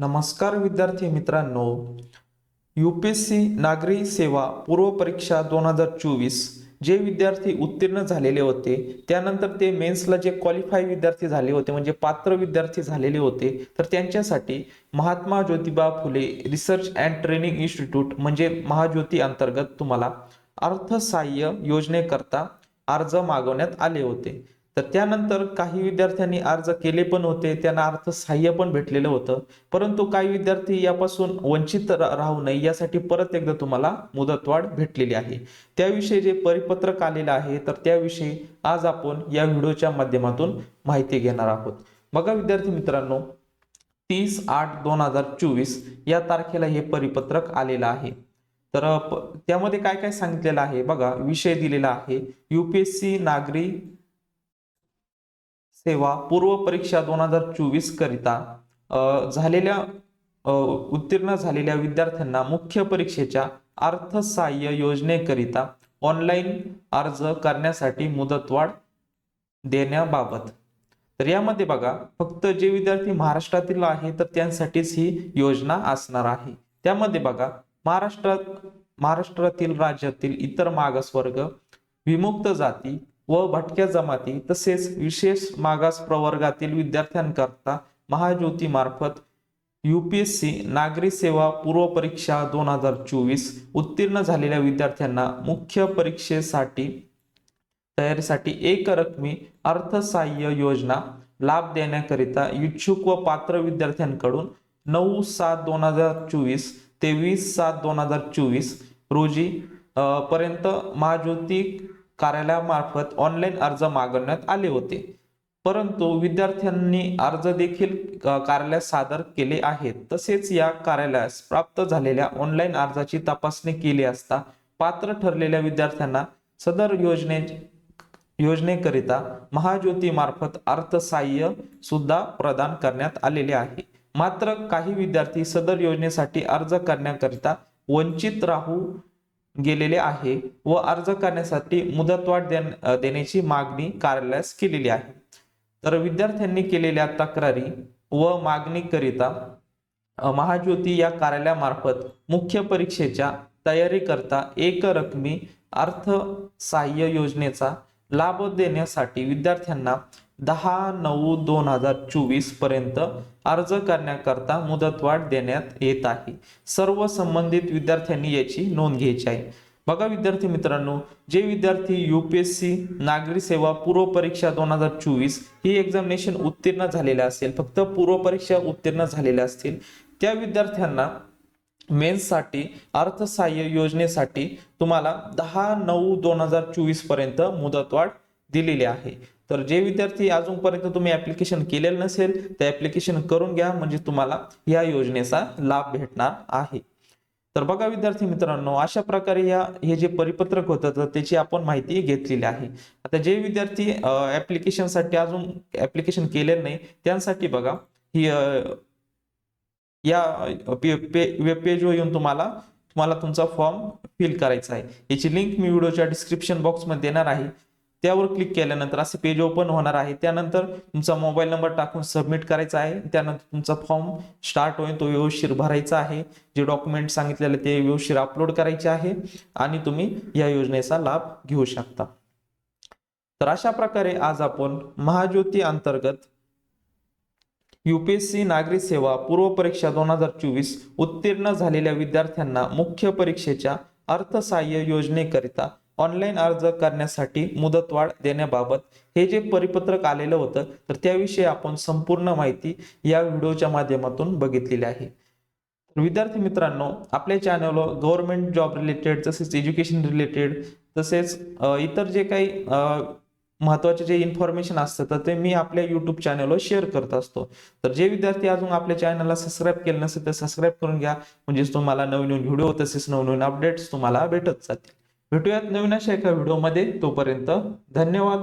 नमस्कार विद्यार्थी मित्रांनो यू पी एस सी नागरी सेवा पूर्व परीक्षा दोन हजार चोवीस जे विद्यार्थी उत्तीर्ण झालेले होते त्यानंतर ते मेन्सला जे क्वालिफाय विद्यार्थी झाले होते म्हणजे पात्र विद्यार्थी झालेले होते तर त्यांच्यासाठी Mahatma Jyotiba Phule research and training institute म्हणजे महाज्योती अंतर्गत तुम्हाला अर्थसहाय्य योजनेकरता अर्ज मागवण्यात आले होते. तर त्यानंतर काही विद्यार्थ्यांनी अर्ज केले पण होते त्यांना अर्थसहाय्य पण भेटलेलं होतं. परंतु काही विद्यार्थी यापासून वंचित राहू नये यासाठी परत एकदा तुम्हाला मुदतवाढ भेटलेली आहे. त्याविषयी जे परिपत्रक आलेलं आहे तर त्याविषयी आज आपण या व्हिडिओच्या माध्यमातून माहिती घेणार आहोत. बघा विद्यार्थी मित्रांनो तीस आठ दोन हजार चोवीस या तारखेला हे परिपत्रक आलेलं आहे. तर प- त्यामध्ये काय काय सांगितलेलं आहे? बघा विषय दिलेला आहे. युपीएससी नागरी सेवा पूर्व परीक्षा दोन हजार चोवीस करिता झालेल्या उत्तीर्ण झालेल्या विद्यार्थ्यांना मुख्य परीक्षेच्या अर्थसहाय्य योजनेकरिता ऑनलाईन अर्ज करण्यासाठी मुदतवाढ देण्याबाबत. तर यामध्ये बघा फक्त जे विद्यार्थी महाराष्ट्रातील आहे तर त्यांसाठीच ही योजना असणार आहे. त्यामध्ये बघा महाराष्ट्रात महाराष्ट्रातील राज्यातील इतर मागासवर्ग विमुक्त जाती व भटक्या जमाती तसेच विशेष मागास प्रवर्गातील विद्यार्थ्यांकरता महाज्योती मार्फत सी नागरी सेवा पूर्व परीक्षा दोन हजार चोवीस उत्तीर्ण झालेल्या विद्यार्थ्यांना मुख्य परीक्षेसाठी तयारीसाठी एक रकमी अर्थसहाय्य योजना लाभ देण्याकरिता इच्छुक व पात्र विद्यार्थ्यांकडून नऊ सात दोन हजार चोवीस ते वीस सात दोन हजार चोवीस रोजी पर्यंत महाज्योती कार्यालयामार्फत ऑनलाईन अर्ज मागवण्यात आले होते. परंतु विद्यार्थ्यांनी अर्ज देखील कार्यालयात सादर केले आहेत. तसेच या कार्यालयास प्राप्त झालेल्या ऑनलाईन अर्जाची तपासणी केली असता पात्र ठरलेल्या विद्यार्थ्यांना सदर योजने योजनेकरिता महाज्योती मार्फत अर्थसहाय्य सुद्धा प्रदान करण्यात आलेले आहे. मात्र काही विद्यार्थी सदर योजनेसाठी अर्ज करण्याकरिता वंचित राहू गेलेले आहे व अर्ज करण्यासाठी मुदतवाढ देण्याची मागणी कार्यालयास केलेली आहे. तर विद्यार्थ्यांनी केलेल्या तक्रारी व मागणीकरिता महाज्योती या कार्यालयामार्फत मुख्य परीक्षेच्या तयारीकरता एक रकमी अर्थसहाय्य योजनेचा लाभ देण्यासाठी विद्यार्थ्यांना दहा नऊ दोन हजार चोवीसपर्यंत अर्ज करण्याकरता मुदतवाढ देण्यात येत आहे. सर्व संबंधित विद्यार्थ्यांनी याची नोंद घ्यायची आहे. बघा विद्यार्थी मित्रांनो जे विद्यार्थी युपीएससी नागरी सेवा पूर्व परीक्षा दोन हजार चोवीस ही एक्झामिनेशन उत्तीर्ण झालेल्या असेल फक्त पूर्व परीक्षा उत्तीर्ण झालेल्या असतील त्या विद्यार्थ्यांना मेन्ससाठी अर्थसहाय्य योजनेसाठी तुम्हाला दहा नऊ दोन हजार चोवीसपर्यंत मुदतवाढ दिलेली आहे. तर जे विद्यार्थी अजूनपर्यंत तुम्ही ऍप्लिकेशन केलेलं नसेल ते ऍप्लिकेशन करून घ्या म्हणजे तुम्हाला या योजनेचा लाभ भेटणार आहे. तर बघा विद्यार्थी मित्रांनो अशा प्रकारे या हे जे परिपत्रक होतं तर त्याची आपण माहिती घेतलेली आहे. आता जे विद्यार्थी ऍप्लिकेशनसाठी अजून ऍप्लिकेशन केलेलं नाही त्यांसाठी बघा ही या वेब पेजवर येऊन तुम्हाला तुम्हाला तुमचा फॉर्म फिल करायचा आहे. याची लिंक मी व्हिडिओच्या डिस्क्रिप्शन बॉक्समध्ये देणार आहे. त्यावर क्लिक केल्यानंतर असे पेज ओपन होणार आहे. त्यानंतर तुमचा मोबाईल नंबर टाकून सबमिट करायचा आहे. त्यानंतर तुमचा फॉर्म स्टार्ट होईल. तो व्यवस्थित भरायचा आहे. जे डॉक्युमेंट सांगितलेले ते व्यवस्थित अपलोड करायचे आहे. आणि तुम्ही या योजनेचा लाभ घेऊ शकता. तर अशा प्रकारे आज आपण महाज्योती अंतर्गत युपीएससी नागरी सेवा पूर्व परीक्षा दोन हजार चोवीस उत्तीर्ण झालेल्या विद्यार्थ्यांना मुख्य परीक्षेच्या अर्थसहाय्य योजनेकरिता ऑनलाईन अर्ज करण्यासाठी मुदतवाढ देण्याबाबत हे जे परिपत्रक आलेलं होतं तर त्याविषयी आपण संपूर्ण माहिती या व्हिडिओच्या माध्यमातून बघितलेली आहे. विद्यार्थी मित्रांनो आपल्या चॅनलवर गव्हर्नमेंट जॉब रिलेटेड तसेच एज्युकेशन रिलेटेड तसेच इतर जे काही महत्त्वाचे जे इन्फॉर्मेशन असतं तर ते मी आपल्या युट्यूब चॅनलवर शेअर करत असतो. तर जे विद्यार्थी अजून आपल्या चॅनलला सबस्क्राईब केलं नसेल तर सबस्क्राईब करून घ्या. म्हणजेच तुम्हाला नवीन नवीन व्हिडिओ तसेच नवनवीन अपडेट्स तुम्हाला भेटत जातील. भेटूयात नवीन अशा एका व्हिडिओमध्ये. तोपर्यंत धन्यवाद.